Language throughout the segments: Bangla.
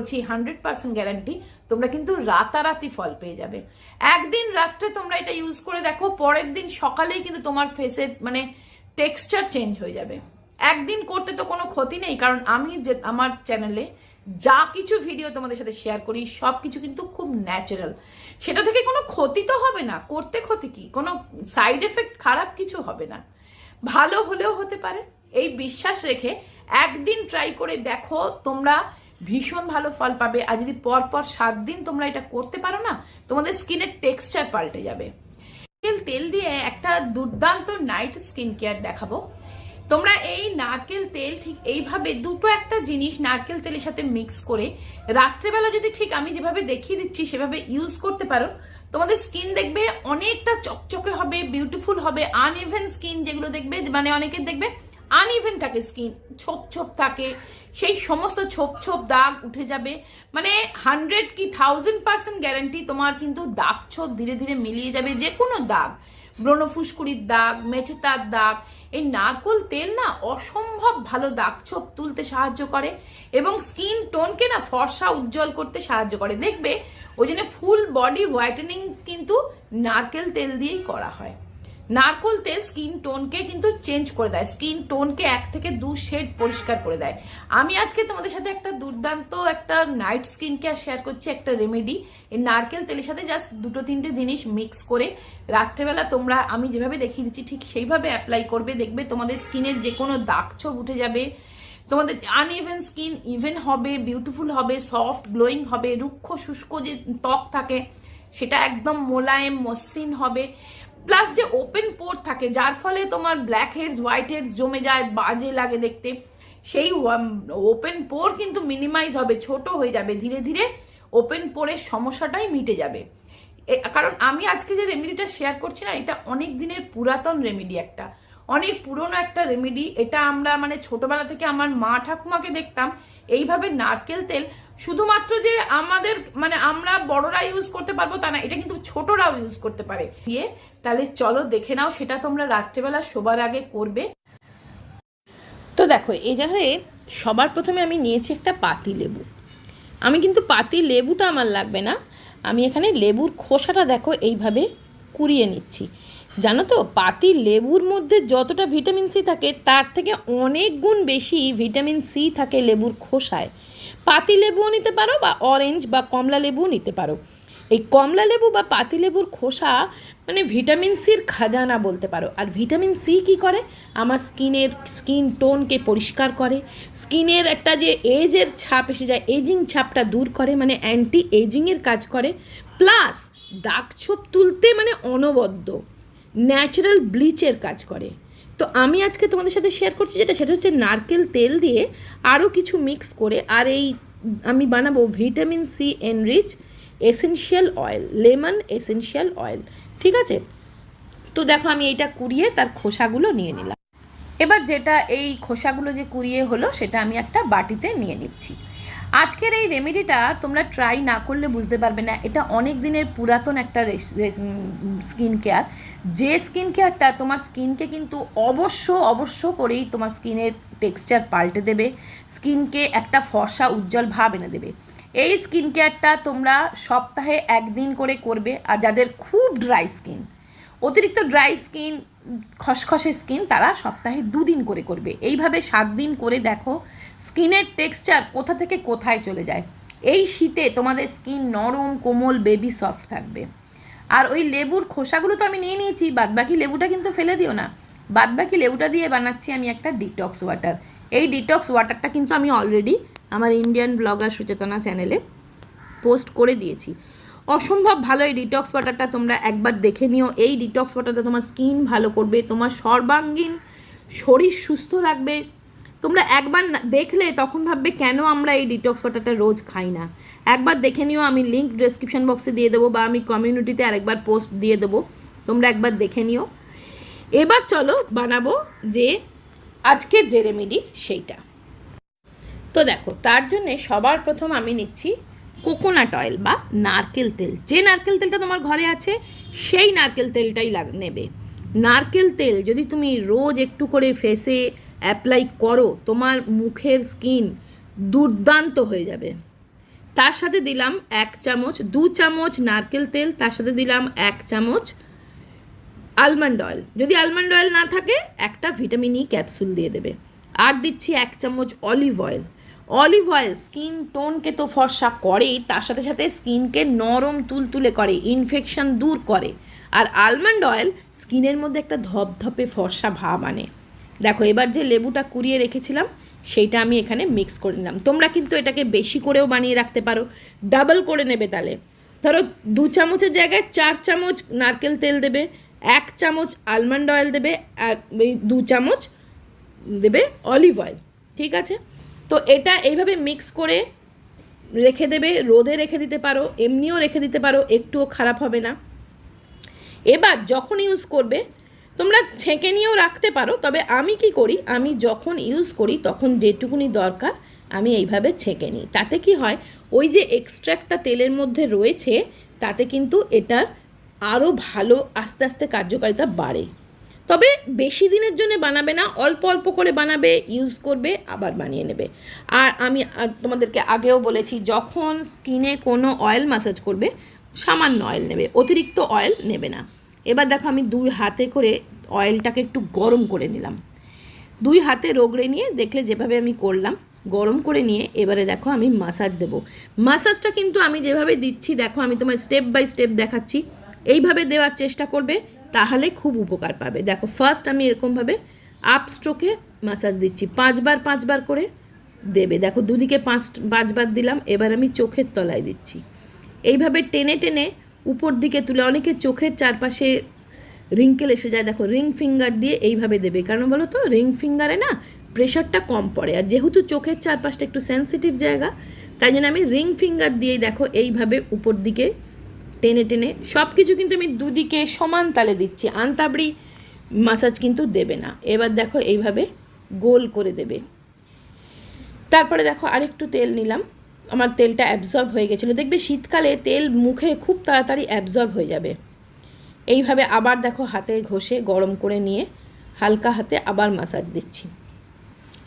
বলছি হান্ড্রেড পার্সেন্ট গ্যারান্টি তোমরা কিন্তু রাতারাতি ফল পেয়ে যাবে। একদিন রাত্রে তোমরা এটা ইউজ করে দেখো, পরের দিন সকালেই কিন্তু তোমার ফেসের মানে টেক্সচার চেঞ্জ হয়ে যাবে। একদিন করতে তো কোনো ক্ষতি নেই, কারণ আমি যে, আমার চ্যানেলে যা কিছু ভিডিও তোমাদের সাথে শেয়ার করি সব কিছু কিন্তু খুব ন্যাচারাল সেটা থেকে কোনো ক্ষতি তো হবে না, করতে ক্ষতি কি? কোনো সাইড এফেক্ট খারাপ কিছু হবে না। ভালো হলেও হতে পারে। এই বিশ্বাস রেখে একদিন ট্রাই করে দেখো, তোমরা ভীষণ ভালো ফল পাবে। আর যদি পরপর সাত দিন তোমরা এটা করতে পারো না, তোমাদের স্কিনের টেক্সচার পাল্টে যাবে। নারকেল তেল দিয়ে একটা দুর্দান্ত নাইট স্কিন কেয়ার দেখাবো। তোমরা এই নারকেল তেল ঠিক এইভাবে দুটো একটা জিনিস নারকেল তেলের সাথে মিক্স করে রাত্রেবেলা যদি ঠিক আমি যেভাবে দেখিয়ে দিচ্ছি সেভাবে ইউজ করতে পারো, তোমাদের স্কিন দেখবে অনেকটা চকচকে হবে, বিউটিফুল হবে, আনইভেন স্কিন যেগুলো দেখবে মানে অনেকের দেখবে আনইভেন থাকে স্কিন, ছোপ ছোপ থাকে সেই সমস্ত ছোপ ছোপ দাগ উঠে যাবে। মানে হান্ড্রেড কি থাউজেন্ড পার্সেন্ট গ্যারান্টি তোমার কিন্তু দাগ ছোপ ধীরে ধীরে মিলিয়ে যাবে যে কোনো দাগ। ব্রণ ফুসকুড়ির দাগ মেচেতার দাগ, এই নারকোল তেল না অসম্ভব ভালো দাগ ছোপ তুলতে সাহায্য করে এবং স্কিন টোনকে না ফর্সা উজ্জ্বল করতে সাহায্য করে। দেখবে ওই জন্য ফুল বডি হোয়াইটেনিং কিন্তু নারকেল তেল দিয়েই করা হয়। নারকোল তেল স্কিন টোনকে কিন্তু চেঞ্জ করে দেয়। স্কিন টোনকে এক থেকে দু শেড পরিষ্কার করে দেয়। আমি আজকে তোমাদের সাথে একটা দুর্দান্ত একটা নাইট স্কিন কেয়ার শেয়ার করছি, একটা রেমেডি। এই নারকেল তেলের সাথে জাস্ট দুটো তিনটে জিনিস মিক্স করে রাত্রেবেলা তোমরা, আমি যেভাবে দেখিয়ে দিচ্ছি, ঠিক সেইভাবে অ্যাপ্লাই করবে, দেখবে তোমাদের স্কিনের যে কোনো দাগ ছোপ উঠে যাবে। তোমাদের আনইভেন স্কিন ইভেন হবে বিউটিফুল হবে সফট গ্লোয়িং হবে, রুক্ষ শুষ্ক যে ত্বক থাকে, সেটা একদম মোলায়েম, মসৃণ হবে। প্লাস যে ওপেন পোর থাকে, যার ফলে তোমার ব্ল্যাক হেডস হোয়াইট হেডস জমে যায়, বাজে লাগে দেখতে। সেই ওপেন পোর কিন্তু মিনিমাইজ হবে, ছোট হয়ে যাবে। ধীরে ধীরে ওপেন পোরের সমস্যাটাই মিটে যাবে। কারণ আমি আজকে যে রেমেডিটা শেয়ার করছি না, এটা অনেক দিনের পুরাতন রেমেডি একটা। অনেক পুরনো একটা রেমেডি এটা আমরা মানে ছোটবেলা থেকে আমার মা ঠাকুমাকে দেখতাম। এইভাবে নারকেল তেল শুধুমাত্র যে আমাদের মানে আমরা বড়রা ইউজ করতে পারব তা না, এটা কিন্তু ছোটরাও ইউজ করতে পারে। দিয়ে তাহলে চলো দেখে নাও, সেটা তোমরা রাত্রেবেলা শোবার আগে করবে। তো দেখো, এই জায়গায় সবার প্রথমে আমি নিয়েছি একটা পাতি লেবু। আমি কিন্তু পাতি লেবুটা আমার লাগবে না। আমি এখানে লেবুর খোসাটা দেখো, এইভাবে কুড়িয়ে নিচ্ছি। জানো তো, পাতি লেবুর মধ্যে যতটা ভিটামিন সি থাকে, তার থেকে অনেক গুণ বেশি ভিটামিন সি থাকে লেবুর খোসায়। পাতি লেবুও নিতে পারো বা অরেঞ্জ বা কমলা লেবুও নিতে পারো। এই কমলা লেবু বা পাতি লেবুর খোসা মানে ভিটামিন সির খাজানা বলতে পারো। আর ভিটামিন সি কি করে? আমার স্কিনের, স্কিন টোনকে পরিষ্কার করে। স্কিনের একটা যে এজের ছাপ এসে যায়, এজিং ছাপটা দূর করে মানে অ্যান্টি এজিংয়ের কাজ করে। প্লাস দাগ ছোপ তুলতে মানে অনবদ্য ন্যাচারাল ব্লিচের কাজ করে। তো আমি আজকে তোমাদের সাথে শেয়ার করছি যেটা, সেটা হচ্ছে নারকেল তেল দিয়ে আরও কিছু মিক্স করে, আর এই আমি বানাবো vitamin C enrich essential oil lemon essential oil ঠিক আছে? তো দেখো আমি এইটা কুড়িয়ে তার খোসাগুলো নিয়ে নিলাম। এবার যেটা এই খোসাগুলো যে কুড়িয়ে হলো, সেটা আমি একটা বাটিতে নিয়ে নিচ্ছি। আজকের এই রেমেডিটা তোমরা ট্রাই না করলে বুঝতে পারবে না। এটা অনেক দিনের পুরাতন একটা স্কিন কেয়ার যে স্কিন কেয়ারটা তোমার স্কিনকে কিন্তু অবশ্য অবশ্য করেই তোমার স্কিনের টেক্সচার পাল্টে দেবে। স্কিনকে একটা ফর্সা, উজ্জ্বল ভাব এনে দেবে। এই স্কিন কেয়ারটা তোমরা সপ্তাহে একদিন করে করবে, আর যাদের খুব ড্রাই স্কিন অতিরিক্ত ড্রাই স্কিন খসখসে স্কিন তারা সপ্তাহে দুদিন করে করবে। এইভাবে সাত দিন করে দেখো স্কিনের টেক্সচার কোথা থেকে কোথায় চলে যায়? এই শীতে তোমাদের স্কিন নরম, কোমল, বেবি সফট থাকবে। আর ওই লেবুর খোসাগুলো তো আমি নিয়ে নিয়েছি, বাদবাকি লেবুটা কিন্তু ফেলে দিও না। বাদবাকি লেবুটা দিয়ে বানাচ্ছি আমি একটা ডিটক্স ওয়াটার এই ডিটক্স ওয়াটারটা কিন্তু আমি অলরেডি আমার ইন্ডিয়ান ব্লগার সুচেতনা চ্যানেলে পোস্ট করে দিয়েছি। অসম্ভব ভালো এই ডিটক্স ওয়াটারটা তোমরা একবার দেখে নিও। এই ডিটক্স ওয়াটারটা তোমার স্কিন ভালো করবে, তোমার সর্বাঙ্গীন শরীর সুস্থ রাখবে তোমরা একবার দেখলে তখন ভাববে কেন আমরা এই ডিটক্স ওয়াটারটা রোজ খাই না। একবার দেখে নিও, আমি লিঙ্ক ডেসক্রিপশন বক্সে দিয়ে দেবো বা আমি কমিউনিটিতে আরেকবার পোস্ট দিয়ে দেবো। তোমরা একবার দেখে নিও। এবার চলো বানাবো যে আজকের যে রেমেডি সেইটা। তো দেখো, তার জন্যে সবার প্রথম আমি নিচ্ছি কোকোনাট অয়েল বা নারকেল তেল। যে নারকেল তেলটা তোমার ঘরে আছে, সেই নারকেল তেলটাই লাগ, নেবে। নারকেল তেল যদি তুমি রোজ একটু করে ফেসে অ্যাপ্লাই করো, তোমার মুখের স্কিন দুর্দান্ত হয়ে যাবে। তার সাথে দিলাম এক চামচ, দু চামচ নারকেল তেল, তার সাথে দিলাম এক চামচ আলমন্ড অয়েল যদি আলমন্ড অয়েল না থাকে, একটা ভিটামিন ই ক্যাপসুল দিয়ে দেবে। আর দিচ্ছি এক চামচ olive oil olive oil skin টোনকে তো ফর্সা করেই, তার সাথে সাথে স্কিনকে নরম তুলতুলে করে ইনফেকশন দূর করে। আর আলমন্ড অয়েল স্কিনের মধ্যে একটা ধপধপে ফর্সা ভাব আনে। দেখো, এবার যে লেবুটা কুড়িয়ে রেখেছিলাম, সেইটা আমি এখানে মিক্স করে নিলাম। তোমরা কিন্তু এটাকে বেশি করেও বানিয়ে রাখতে পারো। ডাবল করে নেবে তাহলে। ধরো, দু চামচের জায়গায় চার চামচ নারকেল তেল দেবে, এক চামচ আলমন্ড অয়েল দেবে, আর দু চামচ দেবে অলিভ অয়েল ঠিক আছে? তো এটা এইভাবে মিক্স করে রেখে দেবে, রোদে রেখে দিতে পারো, এমনিও রেখে দিতে পারো, একটুও খারাপ হবে না। এবার যখন ইউজ করবে তোমরা ছেঁকে নিয়েও রাখতে পারো, তবে আমি কি করি? আমি যখন ইউজ করি, তখন যেটুকুনি দরকার আমি এইভাবে ছেঁকে নিই। তাতে কি হয়? ওই যে এক্সট্র্যাক্টটা তেলের মধ্যে রয়েছে, তাতে কিন্তু এটার আরও ভালো আস্তে আস্তে কার্যকারিতা বাড়ে। তবে বেশি দিনের জন্য বানাবে না, অল্প অল্প করে বানাবে ইউজ করবে, আবার বানিয়ে নেবে। আর আমি তোমাদেরকে আগেও বলেছি, যখন স্কিনে কোনো অয়েল ম্যাসাজ করবে, সামান্য অয়েল নেবে, অতিরিক্ত অয়েল নেবে না। এবার দেখো আমি দুই হাতে করে অয়েলটাকে একটু গরম করে নিলাম। দুই হাতে রোগড়ে নিয়ে দেখলে যেভাবে আমি করলাম, গরম করে নিয়ে এবারে দেখো আমি মাসাজ দেব। মাসাজটা কিন্তু আমি যেভাবে দিচ্ছি, দেখো আমি তোমার স্টেপ বাই স্টেপ দেখাচ্ছি। এইভাবে দেওয়ার চেষ্টা করবে, তাহলে খুব উপকার পাবে। দেখো ফার্স্ট আমি এরকমভাবে আপ স্ট্রোকে মাসাজ দিচ্ছি, পাঁচবার পাঁচবার করে দেবে। দেখো দুদিকে পাঁচ, পাঁচবার দিলাম, এবার আমি চোখের তলায় দিচ্ছি। এইভাবে টেনে টেনে উপর দিকে তুলে অনেকে চোখের চারপাশে রিঙ্কেল এসে যায়। দেখো, রিং ফিঙ্গার দিয়ে এইভাবে দেবে। কারণ বলো তো? রিং ফিঙ্গারে না প্রেশারটা কম পড়ে। আর যেহেতু চোখের চারপাশটা একটু সেন্সিটিভ জায়গা, তাই জন্য আমি রিং ফিঙ্গার দিয়েই দেখো এইভাবে উপর দিকে টেনে টেনে সব কিছু কিন্তু আমি দুদিকে সমান তালে দিচ্ছি। আনতাবড়ি মাসাজ কিন্তু দেবে না। এবার দেখো এইভাবে গোল করে দেবে। তারপরে দেখো আরেকটু তেল নিলাম। আমার তেলটা অ্যাবজর্ব হয়ে গেছিল। দেখবে শীতকালে তেল মুখে খুব তাড়াতাড়ি অ্যাবজর্ব হয়ে যাবে। এইভাবে আবার দেখো হাতে ঘষে গরম করে নিয়ে হালকা হাতে আবার মাসাজ দিচ্ছি।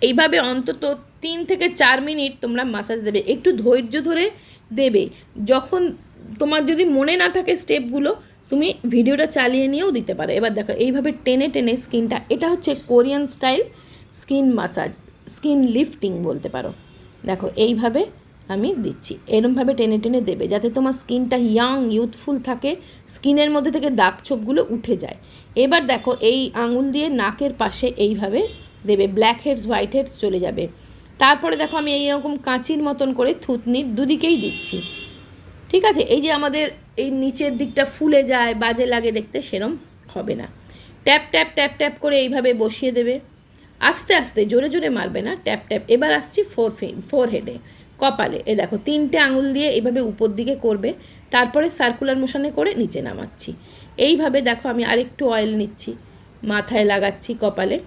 এইভাবে অন্তত তিন থেকে চার মিনিট তোমরা মাসাজ দেবে। একটু ধৈর্য ধরে দেবে। যখন তোমার যদি মনে না থাকে স্টেপগুলো তুমি ভিডিওটা চালিয়ে নিয়েও দিতে পারো। এবার দেখো এইভাবে টেনে টেনে স্কিনটা, এটা হচ্ছে Korean style skin massage skin lifting বলতে পারো। দেখো এইভাবে আমি দিচ্ছি। এরমভাবে টেনে টেনে দেবে, যাতে তোমার স্কিনটা ইয়াং ইউথফুল থাকে, স্কিনের মধ্যে থেকে দাগ ছোপগুলো উঠে যায়। এবার দেখো, এই আঙুল দিয়ে নাকের পাশে এইভাবে দেবে ব্ল্যাক হেডস হোয়াইট হেডস চলে যাবে। তারপরে দেখো, আমি এইরকম কাঁচির মতন করে থুতনির দুদিকেই দিচ্ছি। ঠিক আছে? এই যে আমাদের এই নিচের দিকটা ফুলে যায়, বাজে লাগে দেখতে, সেরম হবে না। ট্যাপ ট্যাপ ট্যাপ ট্যাপ করে এইভাবে বসিয়ে দেবে। আস্তে আস্তে, জোরে জোরে মারবে না, ট্যাপ ট্যাপ। এবার আসছি ফোর ফোর হেডে কপালে। এ দেখো, তিনটে আঙুল দিয়ে এইভাবে উপর দিকে করবে, তারপরে সার্কুলার মোশনে করে নিচে নামাচ্ছি। এইভাবে দেখো আমি আরেকটু অয়েল নিচ্ছি, মাথায় লাগাচ্ছি কপালে।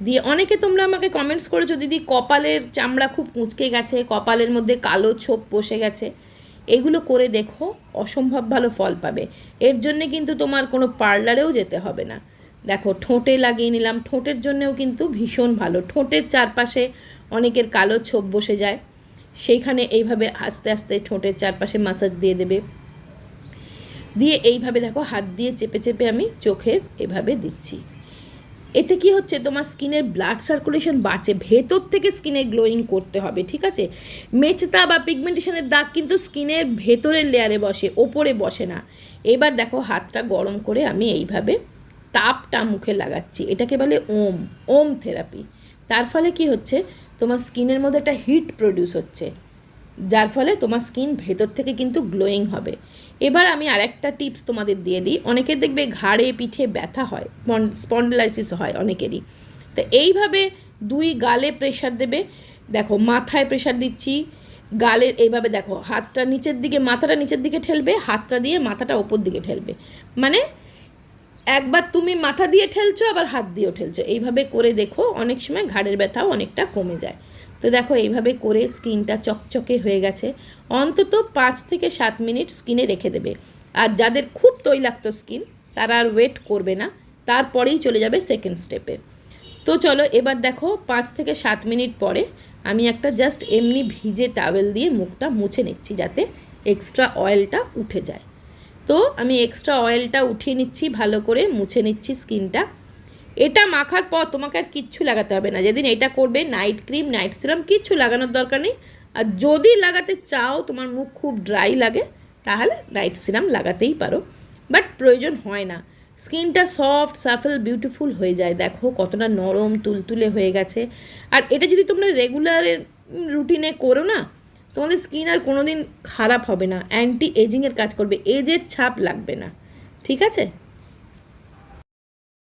দিয়ে অনেকে তোমরা আমাকে কমেন্টস করেছ দিদি কপালের চামড়া খুব কুঁচকে গেছে, কপালের মধ্যে কালো ছোপ বসে গেছে। এগুলো করে দেখো, অসম্ভব ভালো ফল পাবে। এর জন্যে কিন্তু তোমার কোনো পার্লারেও যেতে হবে না। দেখো, ঠোঁটে লাগিয়ে নিলাম। ঠোঁটের জন্যেও কিন্তু ভীষণ ভালো। ঠোঁটের চারপাশে অনেকের কালো ছোপ বসে যায়। সেইখানে এইভাবে আস্তে আস্তে ঠোঁটের চারপাশে মাসাজ দিয়ে দেবে। দিয়ে এইভাবে দেখো হাত দিয়ে চেপে চেপে আমি চোখে এভাবে দিচ্ছি। এতে কি হচ্ছে? তোমার স্কিনের ব্লাড সার্কুলেশন বাড়ছে। ভেতর থেকে স্কিনে গ্লোয়িং করতে হবে, ঠিক আছে? মেচতা বা পিগমেন্টেশনের দাগ কিন্তু স্কিনের ভেতরের লেয়ারে বসে, ওপরে বসে না। এবার দেখো হাতটা গরম করে আমি এইভাবে তাপটা মুখে লাগাচ্ছি। এটাকে বলে ওম ওম থেরাপি তার ফলে কি হচ্ছে? তোমার স্কিনের মধ্যে একটা হিট প্রডিউস হচ্ছে, যার ফলে তোমার স্কিন ভেতর থেকে কিন্তু গ্লোয়িং হবে। এবার আমি আরেকটা টিপস তোমাদের দিয়ে দিই। অনেকের দেখবে ঘাড়ে, পিঠে ব্যথা হয় স্পন্ডলাইসিস হয় অনেকেরই। তো এইভাবে দুই গালে প্রেশার দেবে। দেখো, মাথায় প্রেশার দিচ্ছি গালের এইভাবে দেখো, হাতটা নিচের দিকে, মাথাটা নিচের দিকে ঠেলবে, হাতটা দিয়ে মাথাটা ওপর দিকে ঠেলবে। মানে একবার তুমি মাথা দিয়ে ঠেলছো, আবার হাত দিয়েও ঠেলছো। এইভাবে করে দেখো, অনেক সময় ঘাড়ের ব্যথাও অনেকটা কমে যায়। তো দেখো, এইভাবে করে স্কিনটা চকচকে হয়ে গেছে। অন্তত পাঁচ থেকে সাত মিনিট স্কিনে রেখে দেবে। আর যাদের খুব তৈলাক্ত স্কিন, তারা আর ওয়েট করবে না। তারপরেই চলে যাবে সেকেন্ড স্টেপে তো চলো, এবার দেখো, পাঁচ থেকে সাত মিনিট পরে আমি একটা জাস্ট এমনি ভিজে টাওয়েল দিয়ে মুখটা মুছে নিচ্ছি যাতে এক্সট্রা অয়েলটা উঠে যায়। তো আমি এক্সট্রা অয়েলটা উঠিয়ে নিচ্ছি, ভালো করে মুছে নিচ্ছি স্কিনটা। এটা মাখার পর তোমাকে আর কিচ্ছু লাগাতে হবে না। যেদিন এটা করবে নাইট ক্রিম নাইট সিরাম কিচ্ছু লাগানোর দরকার নেই। আর যদি লাগাতে চাও, তোমার মুখ খুব ড্রাই লাগে, তাহলে নাইট সিরাম লাগাতেই পারো। বাট প্রয়োজন হয় না। স্কিনটা সফট সাফল বিউটিফুল হয়ে যায়। দেখো কতটা নরম, তুলতুলে হয়ে গেছে। আর এটা যদি তোমরা রেগুলারের রুটিনে করো না তোমাদের স্কিন আর কোনো দিন খারাপ হবে না অ্যান্টি এজিংয়ের কাজ করবে এজের ছাপ লাগবে না, ঠিক আছে?